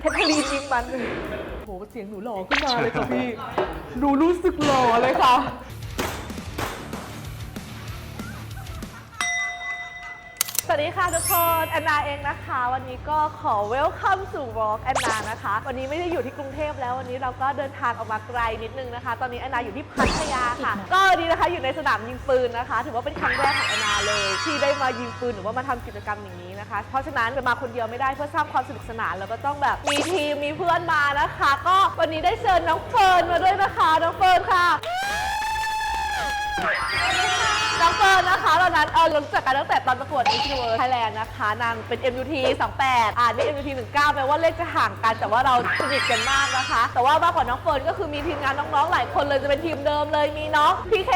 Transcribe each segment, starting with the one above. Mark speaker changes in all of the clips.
Speaker 1: เทคโนโลยียิงมันโหเสียงหนูหล่อขึ้นมาเลยค่ะพี่ หนูรู้สึกหล่อเลยค่ะ วัสดีค่ะทุกคนแอนนาเองนะคะ วันนี้ก็ขอ welcome สู่ Walk แอนนานะคะ วันนี้ไม่ได้อยู่ที่กรุงเทพแล้ววันนี้เราก็เดินทางออกมาไกลนิดนึงนะคะ ตอนนี้แอนนาอยู่ที่พัทยาค่ะ ก็วันนี้นะคะอยู่ในสนามยิงปืนนะคะ ถือว่าเป็นครั้งแรกของแอนนาเลย ที่ได้มายิงปืนหรือว่ามาทำกิจกรรมอย่างนี้นะคะ เพราะฉะนั้นจะมาคนเดียวไม่ได้เพื่อสร้างความสนุกสนานแล้วก็ต้องแบบมีทีมมีเพื่อนมานะคะ ก็วันนี้ได้เชิญน้องเฟิร์นมาด้วยนะคะน้องเฟิร์นค่ะ น้องเฟิร์นนะคะตอนนั้นเออรู้จักกันตั้งแต่ตอนประกวด Miss Universe Thailand นะคะ นางเป็น MUT 28 อ่านนี่ MUT 19แปลว่าเลขจะห่างกัน แต่ว่าเราสนิทกันมากนะคะ แต่ว่ามากกว่าน้องเฟิร์นก็คือมีทีมงานน้องๆ หลายคนเลยจะเป็นทีมเดิมเลย มีน้องพี่เค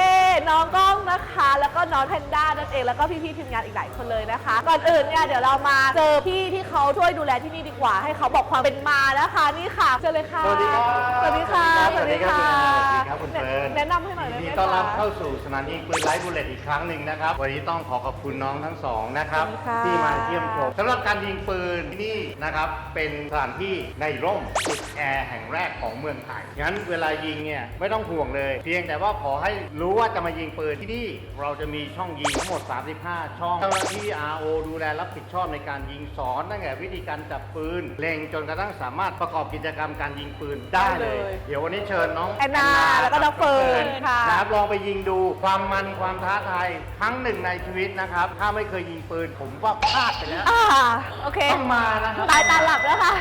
Speaker 1: น้องก้องนะคะ แล้วก็น้องแพนด้านั่นเอง แล้วก็พี่ๆทีมงานอีกหลายคนเลยนะคะ ก่อนอื่นเนี่ยเดี๋ยวเรามาเจอพี่ที่เขาช่วยดูแลที่นี่ดีกว่า ให้เขาบอกความเป็นมานะคะ นี่ค่ะเชิญเลยค่ะ
Speaker 2: สวัสดีครับ
Speaker 1: สวัสดีค่ะ
Speaker 2: สวัสดีครับสวัสดีครับคุณเฟิร์น
Speaker 1: แนะนำให้หน่อยได้
Speaker 2: ยิน
Speaker 1: ไหม
Speaker 2: ดี
Speaker 1: คะ
Speaker 2: ต้อนรับเข้าสู่สนามยิงปืนไลฟ์บุลเลตอีกครั้งหนึ่งนะครับ วันนี้ต้องขอขอบคุณน้องทั้งสองนะครับ
Speaker 1: ขอบคุณค่ะ
Speaker 2: ที่มาเยี่ยมชมสำหรับการยิงปืนที่นี่นะครับ เป็นสถานที่ในร่มติดแอร์แห่งแรกของเมืองไทยงั้นเวลายิงเนี่ยไม่ต้องห่วงเลย เพียงแต่ว่าขอให้รู้ว่าจะมายิงปืนที่นี่ เราจะมีช่องยิงทั้งหมด 35 ช่องเจ้าหน้าที่ RO ดูแลรับผิดชอบในการยิงสอนตั้งแต่วิธีการจับปืนเล็งจนกระทั่งสามารถประกอบกิจกรรมการยิงปืนได้เลยเดี๋ยววันนี้เชิญน้อง
Speaker 1: แอนนาแล้วก็น้องเฟิร์นค่ะ
Speaker 2: นะครับลองไปยิงดูความมันความท้าทายครั้งหนึ่งในชีวิตนะครับ ถ้าไม่เคยยิงปืนผมว่าพลาดไปแล้ว
Speaker 1: อ่าโอเค
Speaker 2: ต้องมานะครับ
Speaker 1: ตายตาหลับแล้วค่ะ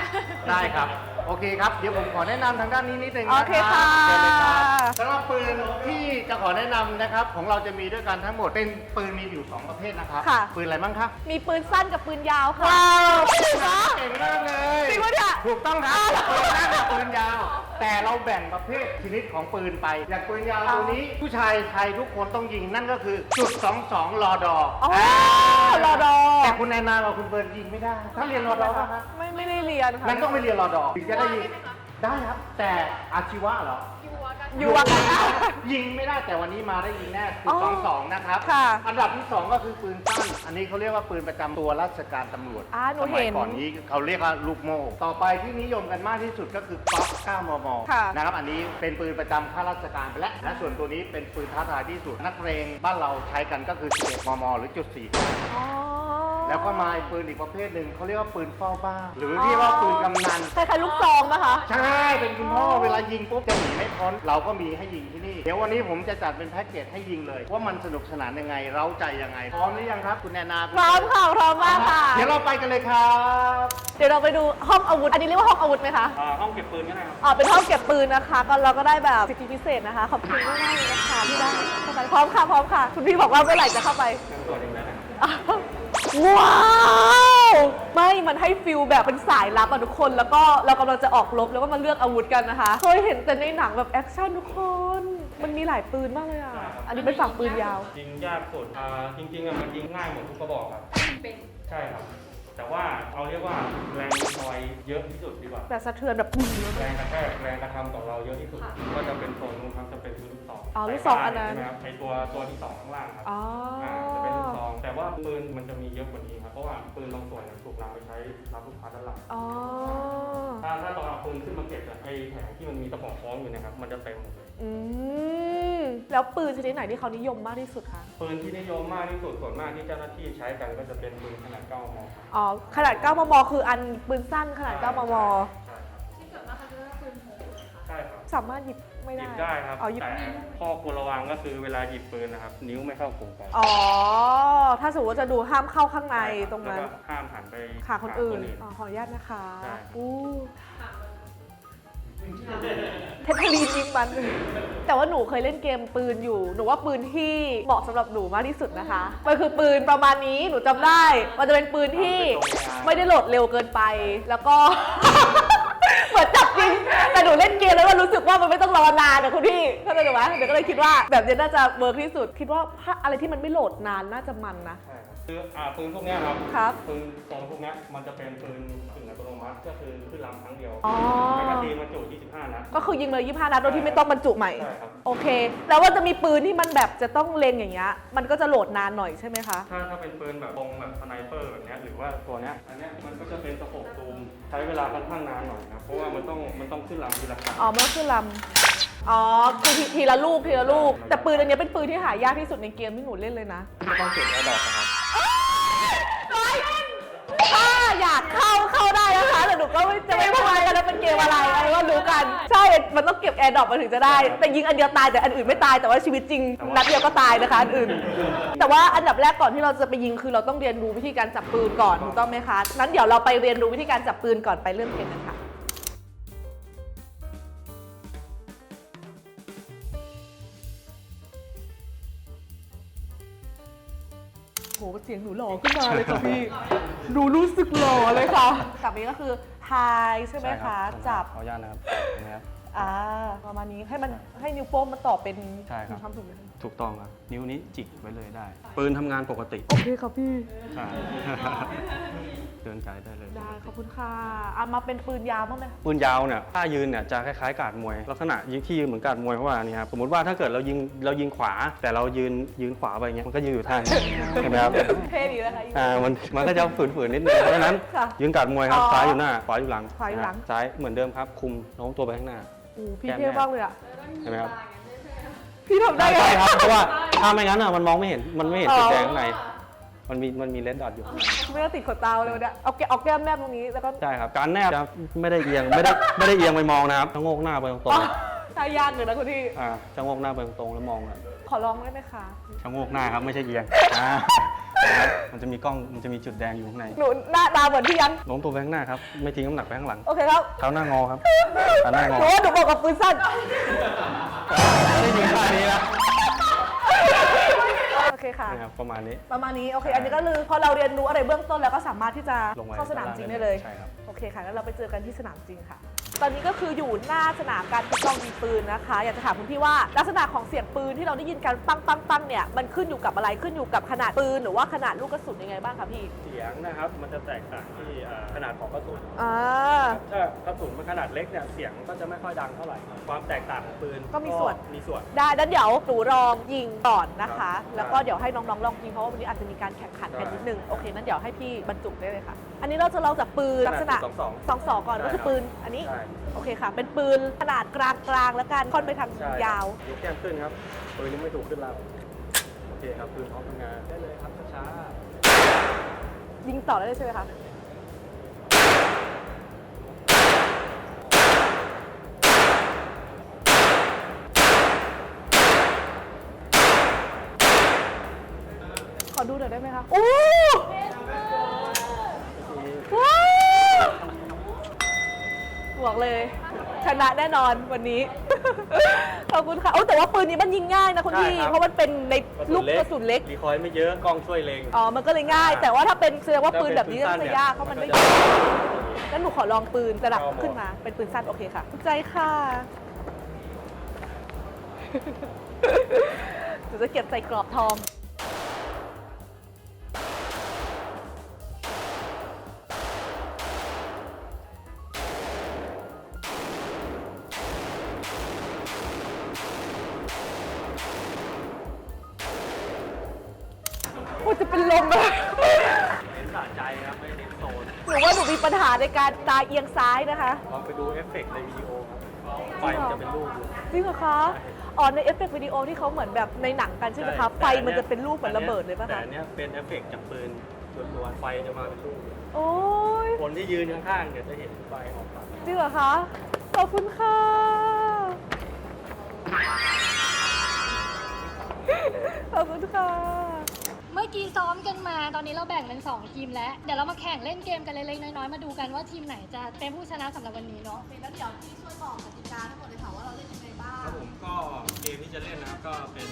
Speaker 2: ได้ครับ โอเคครับ เดี๋ยวผมขอแนะนำทางด้านนี้นิดนึงนะ
Speaker 1: โอ
Speaker 2: รับ
Speaker 1: เคค่ะ
Speaker 2: เชิญเลยครับสำหรับปืนที่จะขอแนะนำนะครับ ของเราจะมีด้วยกันทั้งหมดเป็นปืนมีอยู่สองประเภทนะครับ
Speaker 1: ค่ะ
Speaker 2: ปืนอะไรบ้างครับ
Speaker 1: มีปืนสั้นกับปืนยาวค่ะ
Speaker 2: ว้าว
Speaker 1: จริงเหรอ
Speaker 2: เก่งมากเลย
Speaker 1: จริงปะเนี่ย
Speaker 2: ถูกต้องครับ
Speaker 1: อ้าวเหรอ
Speaker 2: ปืนสั้นกับปืนยาว แต่เราแบ่งประเภทชนิดของปืนไป อย่างปืนยาวตัวนี้ ผู้ชายไทยทุกคนต้องยิงนั่นก็คือจุด22รอดอ
Speaker 1: อ๋อ
Speaker 2: อ่าร
Speaker 1: อดอ
Speaker 2: แต่คุณแอนนากับคุณเบิร์นยิงไม่ได้ถ้าเรียนรอดอป่ะครับ
Speaker 1: ไม่ไม่ได้เรียนค่ะ
Speaker 2: งั้นต้องไปเรียนรอดอถึงจะได้ยิงได้ครับ แต่อาชีวะเหรอ
Speaker 1: อยู่วังกันนะ
Speaker 2: ยิงไม่ได้แต่วันนี้มาได้ยิงแน่จุ
Speaker 1: อ๋
Speaker 2: ด
Speaker 1: อ
Speaker 2: สองสองนะครับ
Speaker 1: ค่ะ
Speaker 2: อันดับที่สองก็คือปืนสั้น อันนี้เขาเรียกว่าปืนประจำตัวราชการตำรวจ
Speaker 1: อ่าหนู
Speaker 2: สมัย
Speaker 1: เห็น
Speaker 2: ก่อนนี้เขาเรียกว่าลูกโม่ ต่อไปที่นิยมกันมากที่สุดก็คือป๊อป9มม
Speaker 1: ค่ะ
Speaker 2: นะครับ อันนี้เป็นปืนประจำข้าราชการไปแล้วและส่วนตัวนี้เป็นปืนท้าทายที่สุด นักเรงบ้านเราใช้กันก็คือ11มม หรือจุด4
Speaker 1: อ๋อ
Speaker 2: แล้วก็มาปืนอีกประเภทหนึ่งเขาเรียกว่าปืนเฝ้าบ้าน หรือเรียกว่าปืนกำนัน
Speaker 1: คล้ายๆลูกซองนะคะ
Speaker 2: ใช่ เป็นคุณพ่อเวลายิงปุ๊บจะหนีไม่พ้นเราก็มีให้ยิงที่นี่ เดี๋ยววันนี้ผมจะจัดเป็นแพ็กเกจให้ยิงเลย ว่ามันสนุกสนานยังไง เร้าใจยังไง พร้อมหรือยังครับ คุณแอนนา
Speaker 1: พร้อมค่ะพร้อมมากค่ะ
Speaker 2: เดี๋ยวเราไปกันเลยครับ
Speaker 1: เดี๋ยวเราไปดูห้องอาวุธ อันนี้เรียกว่าห้องอาวุธไหมคะ
Speaker 3: อ่าห้องเก็บปืนก็ได้ครับ
Speaker 1: อ๋อเป็นห้องเก็บปืนนะคะ ก็เราก็ได้แบบสิทธิพิเศษนะคะ ขอบคุณมากๆเลยนะคะที่ได้เข้าไปพร้อมค่ะพร้อมค่ะ คุณพี่บอกว่าเมื่อไหร่จะเข้าไป
Speaker 3: เชิญตรวจเองได้นะครับ
Speaker 1: อ้า วว้าวไม่มันให้ฟิลแบบเป็นสายลับอะทุกคน แล้วก็เรากำลังจะออกรบแล้วก็มาเลือกอาวุธกันนะคะ เคยเห็นแต่ในหนังแบบแอคชั่นทุกคน มันมีหลายปืนมากเลยอะอันนี้เป็นฝั่งปืนยาว
Speaker 3: ยิงยากสุดอ่าจริงๆอะมันยิงง่ายหมดทุกกระบอกครับใช่ครับ แต่ว่าเอาเรียกว่าแรงซอยเยอะที่สุดดีกว่า
Speaker 1: แบบสะเทือนแบบปุ้ง
Speaker 3: แรงกระแทกแรงกระทำของเราเยอะที่สุด ก็จะเป็นโซนนู้นครับจะเป็นลูกซอง
Speaker 1: อ๋อลูกซองอันนั้น
Speaker 3: ใช่ไหมครับไอตัวตัวที่สองข้างล่างครับ
Speaker 1: อ๋ออา
Speaker 3: จะเป็นลูกซอง แต่ว่าปืนมันจะมีเยอะกว่านี้ครับเพราะว่าปืนบางส่วนเนี่ยถูกนำไปใช้รับลูกค้าด้านหลัง
Speaker 1: อ๋อ
Speaker 3: ถ้าถ้าตอนเอาปืนขึ้นมาเก็บอะไอแผงที่มันมีตะปองคล้องอยู่เนะครับมันจะเต็มหมดเลย
Speaker 1: อืม แล้วปืนชนิดไหนที่เขานิยมมากที่สุดคะ
Speaker 3: ปืนที่นิยมมากที่สุดส่วนมากที่เจ้าหน้าที่ใช้กันก็จะเป็นปืนขนาด9มมครับ
Speaker 1: อ๋อ ขนาด 9 มม คืออันปืนสั้นขนาด 9 มม
Speaker 3: ใช่ครับ
Speaker 1: สามารถหยิบไม่
Speaker 3: ห
Speaker 1: ได้
Speaker 3: ยิบได้ครับ
Speaker 1: อ๋อหยิบ
Speaker 3: แต่ข้อควรระวังก็คือเวลาหยิบปืนนะครับ นิ้วไม่เข้ากลุ่มกัน
Speaker 1: อ๋อ ถ้าสมมติว่าจะดูห้ามเข้าข้างในตรงนั้น
Speaker 3: แล้วก็ห้ามหันไป
Speaker 1: ขาคนอื่น
Speaker 3: หา
Speaker 1: อ๋อขออนุญาตนะคะ
Speaker 3: ใช่
Speaker 1: อู้เทคโนโลยียิงมัน แต่ว่าหนูเคยเล่นเกมปืนอยู่ หนูว่าปืนที่เหมาะสำหรับหนูมากที่สุดนะคะ มันคือปืนประมาณนี้หนูจำได้ มันจะเป็นปืนที่ไม่ได้โหลดเร็วเกินไป แล้วก็ เหมือนจับจริง แต่หนูเล่นเกมแล้วมันรู้สึกว่ามันไม่ต้องรอนานนะคุณพี่เข้าใจไหมเดี๋ยวก็เลยคิดว่าแบบนี้น่าจะเวิร์กที่สุด คิดว่าถ้าอะไรที่มันไม่โหลดนานน่าจะมันนะ
Speaker 3: ครับคืออ่าปืนพวกเนี้ยครับ
Speaker 1: ครับ
Speaker 3: ปืนทรงพวกเนี้ยมันจะเป็นปืนกึ่งอัตโนมัติก็คือขึ้นลำครั้งเดียว
Speaker 1: อ๋อ
Speaker 3: แมกกาซีนบรรจุ25นัด
Speaker 1: ก็คือยิงเลย25นัดโดยที่ไม่ต้องบรรจุใหม่
Speaker 3: ใช่ครับ
Speaker 1: โอเค แล้วว่าจะมีปืนที่มันแบบจะต้องเล็งอย่างเงี้ย มันก็จะโหลดนานหน่อยใช่ไหมคะ
Speaker 3: ถ้าถ้าเป็นปืนแบบตรงแบบสไนเปอร์แบบเนี้ยหรือว่าตัวเนี้ยอันเนี้ยมันก็จะเป็นสโคปซูมช้เวลาค่อนข้างนานหน่อยครับเพราะว่ามันต้องมันต้องขึ้นลำทีละครั้ง
Speaker 1: อ๋อมันก็คือลำ อ๋อ คือทีทีละลูกทีละลูก แต่ปืนอันเนี้ยเป็นปืนที่หายากที่สุดในเกมที่หนูเล่นเลยนะ
Speaker 3: ไม่ต้องเก็บแอร์ดรอปนะครับ
Speaker 1: ถ้าอยากเข้าเข้าได้ นะคะแต่หนูก็ไม่จะไม่พูดกันว่าเป็นเกมอะไรอะไรก็รู้กัน ใช่ มันต้องเก็บแอร์ดรอปมาถึงจะได้ แต่ยิงอันเดียวตายแต่อันอื่นไม่ตายแต่ว่าชีวิตจริงนัดเดียวก็ตายนะคะอันอื่น แต่ว่าอันดับแรกก่อนที่เราจะไปยิงคือเราต้องเรียนรู้วิธีการจับปืนก่อนถูกต้องไหมคะนั้นเดี๋ยวเราไปเรียนรู้วิธีการจับปืนก่อนไปเริ่มเกมกันค่ะโหเสียงหนูหล่อขึ้นมาเลยค่ะพี่ หนูรู้สึกหล่อเลยค่ะ กลับนี้ก็คือทายใช่ไหมคะจับ
Speaker 3: ขออนุญาตนะครับนะครับ
Speaker 1: อ่าประมาณนี้ให้มันให้นิ้วโป้งมันต่อเป็น
Speaker 3: ใช่ครับ
Speaker 1: ทำถูกไหมคะ
Speaker 3: ถูกต้องครับ นิ้วนี้จิกไว้เลยได้ ปืนทำงานปกติ
Speaker 1: โอเคครับพี่
Speaker 3: ใช่เดินไกลได้เลย
Speaker 1: ได้ขอบคุณค่ะเอามาเป็นปืนยาวบ้างไหม
Speaker 3: ปืนยาวเนี่ยถ้ายืนเนี่ยจะคล้ายๆ การดมวย ลักษณะยิงที่ยืนเหมือนการดมวยเพราะว่านี่ครับสมมติว่าถ้าเกิดเรายิงเรายิงขวา แต่เรายืนยืนขวาไปอย่างเงี้ยมันก็ยืนอยู่ท่านี้ใช่ไหมครับ
Speaker 1: เท่ดีนะคะ
Speaker 3: อ่ามันมันก็จะฝืนๆนิดนึงเพราะฉะนั้น
Speaker 1: ค่ะ
Speaker 3: ยืนการดมวยครับ
Speaker 1: อ๋อ
Speaker 3: ซ้ายอยู่หน้าขวาอยู่หลัง
Speaker 1: ขวาอยู่หลัง
Speaker 3: นะฮะซ้ายเหมือนเดิมครับคุมโน้มตัวไปข้างหน้า
Speaker 1: อู้พี่
Speaker 3: แก้ม
Speaker 1: เท่
Speaker 3: แน่
Speaker 1: มากเลยอะ
Speaker 3: ใช่ไหมครับ
Speaker 1: พี่ทำได้
Speaker 3: ใช่
Speaker 1: ไง
Speaker 3: ครับเพราะว่าถ้าไม่งั้นอะมันมองไม่เห็นมันไม่เห็น
Speaker 1: อ๋อ
Speaker 3: จุดแดงข้างในมันมีมันมีเลนดอทอยู่ข้างใน
Speaker 1: ไม่ต้องติดขนตาเลยวันเนี่ยเอาแกะเอาแก้มแนบตรงนี้แล้วก็
Speaker 3: ใช่ครับ การแนบจะไม่ได้เอียงไม่ได้ไม่ได้เอียงไปมองนะครับชะโงกหน้าไปตรง
Speaker 1: อ๋อทายากเลยนะคุณพี่
Speaker 3: ๆอ่าชะโงกหน้าไปตรงๆแล้วมองอะ
Speaker 1: ขอลองได้ไหมคะ
Speaker 3: ชะโงกหน้าครับไม่ใช่เอียงอ่านะครับมันจะมีกล้องมันจะมีจุดแดงอยู่ข้างใน
Speaker 1: หนูหน้าตาเหมือนพี่ยัน
Speaker 3: โน้มตัวไปข้างหน้าครับไม่ทิ้งน้ำหนักไปข้างหลัง
Speaker 1: โอเคครับ
Speaker 3: เท้าหน้างอครับเท้าหน้าง
Speaker 1: ห
Speaker 3: อ
Speaker 1: นูว่าหนูบอกกับปืนสั้น
Speaker 3: ไม่ได้ยิงท่านี้นะ
Speaker 1: โอเคค่ะ
Speaker 3: นะครับประมาณนี้
Speaker 1: ประมาณนี้ โอเค อันนี้ก็คือพอเราเรียนรู้อะไรเบื้องต้นแล้วก็สามารถที่จะ
Speaker 3: ลงไว้
Speaker 1: เข้าสนามจริงได้เลย
Speaker 3: ใช่ครับ
Speaker 1: โอเคค่ะงั้นเราไปเจอกันที่สนามจริงค่ะ ตอนนี้ก็คืออยู่หน้าสนามการทดลองยิงปืนนะคะ อยากจะถามคุณพี่ว่าลักษณะของเสียงปืนที่เราได้ยินกันปังปังปังเนี่ยมันขึ้นอยู่กับอะไรขึ้นอยู่กับขนาดปืนหรือว่าขนาดลูกกระสุนยังไงบ้างคะพี่
Speaker 3: เสียงนะครับมันจะแตกต่างที่อ่าขนาดของกระสุน
Speaker 1: อ่า
Speaker 3: ถ้ากระสุนมันขนาดเล็กเนี่ยเสียงก็จะไม่ค่อยดังเท่าไหร่ ความแตกต่างของปืน
Speaker 1: ก็มีส่วน
Speaker 3: มีส่วน
Speaker 1: ได้ดันเดี๋ยวหนูลองยิงก่อนนะคะ
Speaker 3: ครับ
Speaker 1: แล้วก็เดี๋ยวให้น้องๆลองยิงเพราะว่าวันนี้อาจจะมีการแข่งขันกัน
Speaker 3: ได้
Speaker 1: นิดนึง โอเคนั้นเดี๋ยวให้พี่บรรจุได้เลยค่ะ อันนี้เราจะลองจากปืนลักษณะ
Speaker 3: สองสอง
Speaker 1: สองสองก่อน
Speaker 3: ได้
Speaker 1: ก็คือ
Speaker 3: ครับ
Speaker 1: ปืน อันนี้
Speaker 3: ใช่
Speaker 1: โอเคค่ะ เป็นปืนขนาดกลางกลางๆแล้วกันค่อนไปทาง
Speaker 3: ใช่
Speaker 1: ยาว
Speaker 3: ยกแก้มขึ้นครับ ปืนยังไม่ถูกขึ้นลำโอเคครับ ปืนพร้อมทำงานได้เลยครับช้า
Speaker 1: ยิงต่อได้เลยใช่ไหมคะขอดูหน่อยได้ไหมคะ โอ้ว้าว บอกเลย ชนะแน่นอนวันนี้ ขอบคุณค่ะโอ้แต่ว่าปืนนี้มันยิงง่ายนะคุณพี่เพราะมันเป็นใน
Speaker 3: ๆ
Speaker 1: ลูกกระสุนเล็ก
Speaker 3: รีคอยล์ไม่เยอะกล้องช่วยเล็ง
Speaker 1: อ๋อ มันก็เลยง่าย แต่ว่าถ้าเป็นแสดงว่าปืนแบบนี้
Speaker 3: ถ้
Speaker 1: น่า
Speaker 3: เป็
Speaker 1: จะ
Speaker 3: น
Speaker 1: ยากเพราะมันไม่
Speaker 3: ก็
Speaker 1: ยิ
Speaker 3: จะ
Speaker 1: งงั้นหนูขอลองปืนระดับ
Speaker 3: เอาหมด
Speaker 1: ขึ้นมาเป็นปืนสั้นโอเคค่ะถูกใจค่ะหนูจะเก็บใส่กรอบทอง จะเป็นลมอะ
Speaker 3: เน้นสะใจครับไม่เน้นโซน
Speaker 1: หนูว่าหนูมีปัญหาในการตาเอียงซ้ายนะคะ
Speaker 3: ลองไปดูเอฟเฟกต์ในวิดีโอครับไฟมันจะเป็นรูปอยู่
Speaker 1: จริงเหรอคะ อ๋อในเอฟเฟกต์วิดีโอที่เขาเหมือนแบบในหนังกันใช่ไหมคะ ไฟมันจะเป็นรูปเหมือนระเบิดเลยป่ะ
Speaker 3: แต่
Speaker 1: คะ
Speaker 3: อันเนี้ยเป็นเอฟเฟกต์จากปืนล้วนๆไฟจะมาเป็นรูป
Speaker 1: โอ้ย
Speaker 3: คนที่ยืนข้างๆเนี่ยจะเห็นไฟออกมา
Speaker 1: จริงเหรอคะ ขอบคุณค่ะ ขอบคุณค่ะ
Speaker 4: เมื่อกี้ซ้อมกันมา ตอนนี้เราแบ่งเป็น 2 ทีมแล้ว เดี๋ยวเรามาแข่งเล่นเกมกันเล็กๆน้อยๆ มาดูกันว่าทีมไหนจะเป็นผู้ชนะสำหรับวันนี้เนาะ
Speaker 1: แล้วเดี๋ยวพี่ช่วยบอกกติกาทั้งหมดเลยค่ะว่าเราเล่นยังไงบ้า
Speaker 3: ครับผมก็เกมที่จะเล่นนะครับก็เป็น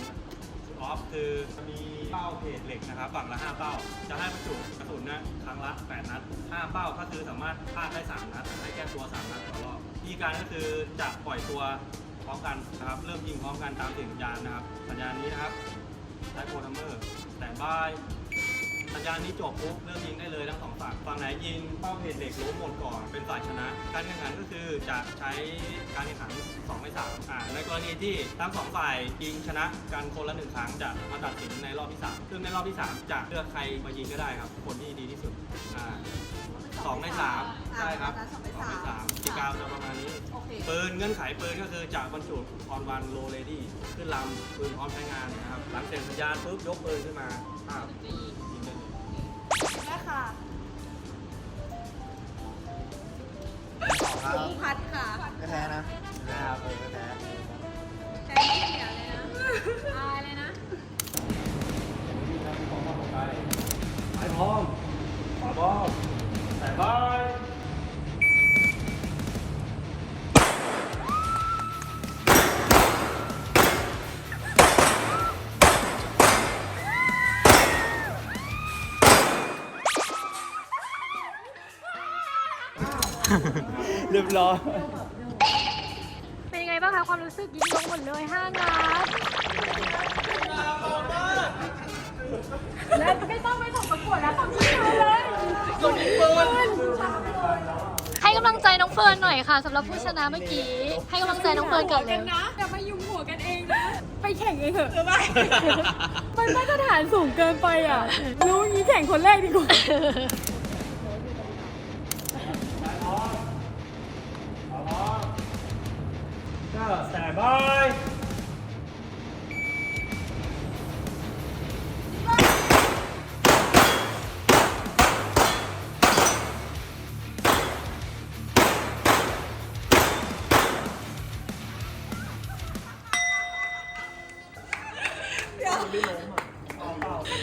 Speaker 3: ออฟคือมีเป้าเพจเหล็กนะครับฝั่งละ 5 เป้า จะให้บรรจุกระสุนนะครั้งละ 8 นัด 5 เป้าก็คือสามารถพลาดได้ 3 นัดให้แก้ตัว 3 นัดต่อรอบวิธีการก็คือจะปล่อยตัวพร้อมกันนะครับเริ่มยิงพร้อมกันตามเสียงสัญญาณนะครับ สัญญาณนี้นะครับไลท์โปรทัมเมอร์ แต่ บายสัญญาณนี้จบปุ๊บเริ่มยิงได้เลยทั้งสองฝั่งฝั่งไหนยิงเป้าเพจเหล็กล้มหมดก่อนเป็นฝ่ายชนะ การแข่งขันก็คือจะใช้การแข่งขัน2ใน3อ่าในกรณีที่ทั้งสองฝ่ายยิงชนะกันคนละหนึ่งครั้งจะมาตัดสินในรอบที่3ซึ่งในรอบที่ 3 จะเลือกใครมายิงก็ได้ครับ คนที่ดีที่สุดอ่า สองในสามใช่ครับ
Speaker 1: สองใน
Speaker 3: สองใน
Speaker 1: สาม
Speaker 3: สามกีกาวจะประมาณนี้
Speaker 1: โอเค
Speaker 3: ปืนเงื่อนไขปืนก็คือจากบรรจุออนวันโลเลดี้ขึ้นลำปืนพร้อมใช้งานนะครับ หลังเสร็จสัญญาณปุ๊บยกปืนขึ้นมาภาพยิงได้เลย
Speaker 1: แม่ค่ะ
Speaker 2: ครับ
Speaker 1: ลุงพัดค่ะ
Speaker 2: ไม่แพ้นะ เรี
Speaker 5: ยบร้อย
Speaker 4: เป็นยังไงบ้างคะความรู้สึกยิงลงหมดเลย5นัดแล้วไม่ต้องไปส่งประกวดแล้วต้องชิวเลยกดยิงปืนให้กำลังใจน้องเฟิร์นหน่อยค่ะสำหรับผู้ชนะเมื่อกี้ ให้กำลังใจน้องเฟิร์นก่อนเลย
Speaker 6: นะอย่ามายุมหัวกันเองนะ ไปแข่งเองเถอะมันมาตรฐานสูงเกินไปอะ รู้งี้แข่งคนแรกดีกว่า
Speaker 3: ก็แต่บอล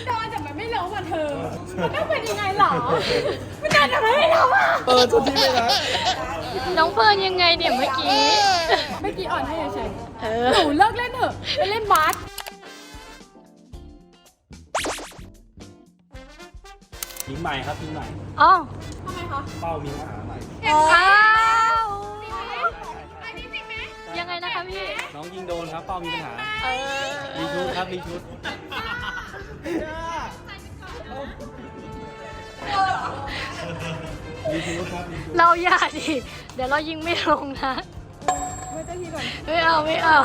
Speaker 6: โดนแต่มันไม่ล้มอะเธอ มันต้องเป็นยังไงหรอ มันโดนแต่มันไม่ล้มอะ
Speaker 5: เปิดทุกที่เลยนะ
Speaker 4: น้องเฟิร์นยังไงเนี่ยเมื่อกี้
Speaker 6: เมื่อกี้อ่อนให้เฉย
Speaker 4: เอ
Speaker 6: ๆ
Speaker 4: อ
Speaker 6: หนูเลิกเล่นเถอะไปเล่นบาส
Speaker 3: ยิงใหม่ครับยิงใหม่
Speaker 4: อ๋อ
Speaker 6: ทำไมคะ
Speaker 3: เป้ามีปัญหาใหม่
Speaker 4: อ้าวยังไงนะคะพี่
Speaker 3: น้องยิงโดนครับเป้ามีปัญหา
Speaker 4: เออ
Speaker 3: รีชูดครับรีชูดรีชูดครับรีชูด
Speaker 4: เราอย่าดิ เดี๋ยวเรายิงไม่ลงนะ
Speaker 6: ไม่เจ้าที่ก่อน
Speaker 4: ไม่เอาไม่เอา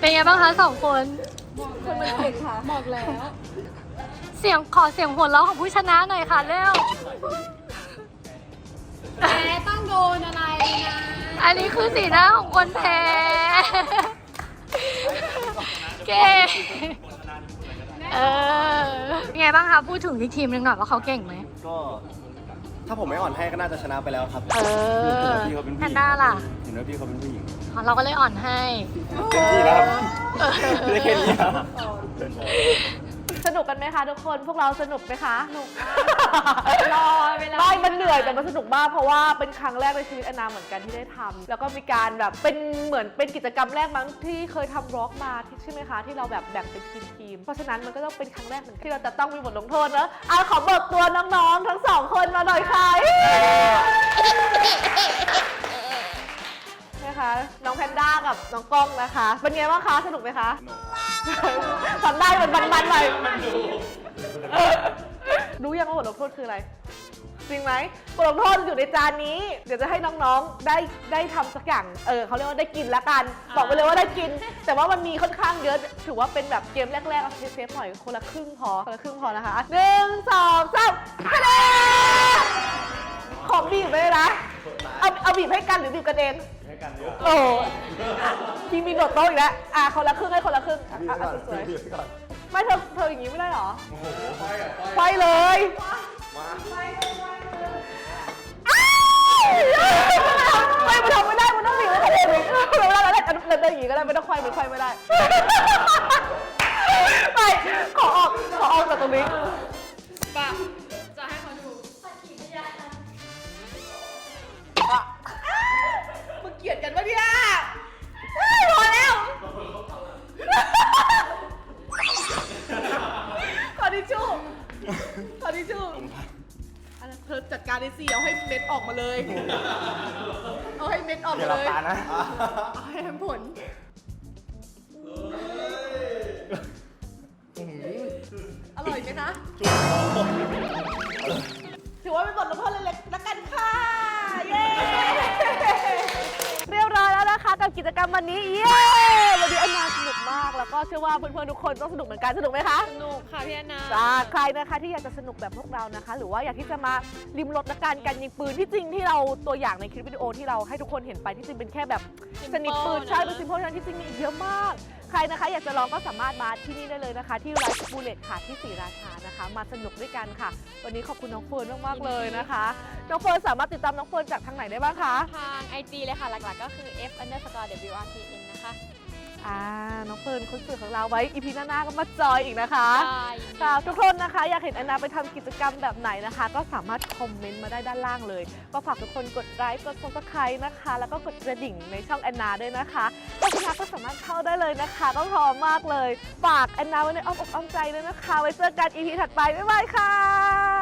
Speaker 3: เป็
Speaker 4: นไงบ้างคะสองคน
Speaker 6: คนมันเก่งค่ะบอกแล้ว
Speaker 4: เสียงขอเสียงหัวเราะของผู้ชนะหน่อยค่ะเร็ว
Speaker 6: แพ้ต้องโดนอะไรนะ
Speaker 4: อันนี้คือสีหน้าของคนแพ้เก่งเออเป็นไงบ้างคะพูดถึงอีกทีมหนึงหน่อยว่าเขาเก่งไหม
Speaker 5: ก็ถ้าผมไม่อ่อนให้ก็น่าจะชนะไปแล้วครับ
Speaker 4: เออ
Speaker 5: พี่เขาเป็น
Speaker 4: แพ
Speaker 5: ผู้หญิ
Speaker 4: น
Speaker 5: ง
Speaker 4: ด้าล่ะ
Speaker 5: เห็นว่าพี่เขาเป็นผู้หญิง
Speaker 4: อ๋อ เราก็เลยอ่อนให้
Speaker 5: เต็มที่แล้วครับไม่ได้แค่นี้ครับ
Speaker 1: สนุกกันไหมคะทุกคนพวกเราสนุกไหมคะสนุก
Speaker 6: รอเวลา
Speaker 1: ไม่มันเหนื่อยแต่มันสนุกมากเพราะว่าเป็นครั้งแรกในชีวิตแอนนาเหมือนกันที่ได้ทำแล้วก็มีการแบบเป็นเหมือนเป็นกิจกรรมแรกมั้งที่เคยทำร็อกมาที่ใช่ไหมคะที่เราแบบแบ่งเป็นทีมทีมๆเพราะฉะนั้นมันก็ต้องเป็นครั้งแรกเหมือนกันที่เราจะต้องมีบทลงโทษนะอะขอเบิกตัวน้องๆทั้งสองคนมาหน่อยค่ะ นะคะ น้องแพนด้ากับน้องกล้องนะคะ เป็นไงบ้างคะสนุกไหมคะทำได้มันมันๆหน่อยรู้ยังว่าบทลงโทษคืออะไร จริงไหมบทลงโทษอยู่ในจานนี้ เดี๋ยวจะให้น้องๆ ได้ได้ทำสักอย่าง เออเขาเรียกว่าได้กินละกัน บอกไปเลยว่าได้กิน แต่ว่ามันมีค่อนข้างเยอะ ถือว่าเป็นแบบเกมแรกๆเอาเซฟๆหน่อย คนละครึ่งพอ คนละครึ่งพอนะคะหนึ่งสองสามคะแนนของบีบไปเลยนะ เอาเอาบีบให้กันหรือบีบกันเอง
Speaker 3: ให้กันดีกว่า
Speaker 1: โอ้ทีมมีโดดโต๊ะอีกแล้วอะคนละครึ่งให้คนละครึ่งอะอะอะสวยๆไม่เธอเธออย่างนี้ไม่ได้เหรอ
Speaker 3: โอ้โหไปอะ
Speaker 1: ไฟเลยไม่มันทำไม่ได้มันต้องหนีมันต้องหนีไม่ได้แล้วแหละเดินอย่างนี้ก็ได้ไม่ต้องควายมันควายไม่ได้ไปขอออกขอออกจากตรงนี้
Speaker 6: ป่ะ
Speaker 1: ม็ดออกมาเลย เอาให้เม็ดออก
Speaker 5: อย่า
Speaker 1: มา
Speaker 5: หลับ
Speaker 1: เลย
Speaker 5: ตานะ
Speaker 1: เอาให้เห็นผล อร่อยไหมคะถือว่าเป็นบทลงโทษเล็ก กับกิจกรรมวันนี้ เย้วันนี้อันนาสนุกมาก แล้วก็เชื่อว่าเพื่อนๆทุกคนต้องสนุกเหมือนกันสนุกไหมคะ
Speaker 6: สนุกค่ะพี่แอนนา
Speaker 1: จ้าใครนะคะที่อยากจะสนุกแบบพวกเรานะคะ หรือว่าอยากที่จะมาริมรถในการการยิงปืนที่จริงที่เราตัวอย่างในคลิปวิดีโอที่เราให้ทุกคนเห็นไปที่จริงเป็นแค่แบบสนิทปืนใช่เป็นซิมเพิลนั้นที่จริงมีอีกเยอะมาก ใครนะคะอยากจะลองก็สามารถมาที่นี่ได้เลยนะคะ ที่ร้านบูเลตค่ะที่ศรีราชานะคะ มาสนุกด้วยกันค่ะ วันนี้ขอบคุณน้องเฟิร์นมากๆเลยนะคะ น้องเฟิร์นสามารถติดตามน้องเฟิร์นจากทางไหนได้บ้างคะ
Speaker 6: ทางไอจีเลยค่ะ หลักๆก็คือ f underscore wrtn นะคะ
Speaker 1: อ่าน้องเฟิร์นคนสื่อของเราไว้อีพีหน้าๆก็มาจอยอีกนะคะ
Speaker 6: ได้ยินดี
Speaker 1: ค่ะทุกคนนะคะ อยากเห็นแอนนาไปทำกิจกรรมแบบไหนนะคะ ก็สามารถคอมเมนต์มาได้ด้านล่างเลย ก็ฝากทุกคนกดไลค์กด subscribe นะคะ แล้วก็กดกระดิ่งในช่องแอนนาด้วยนะคะถ้าคุณรักก็สามารถเข้าได้เลยนะคะ ก็พร้อมมากเลย ฝากแอนนาไว้ในอ้อมอกอ้อมใจด้วยนะคะ ไว้เจอกันอีพีถัดไปบ๊ายบายค่ะ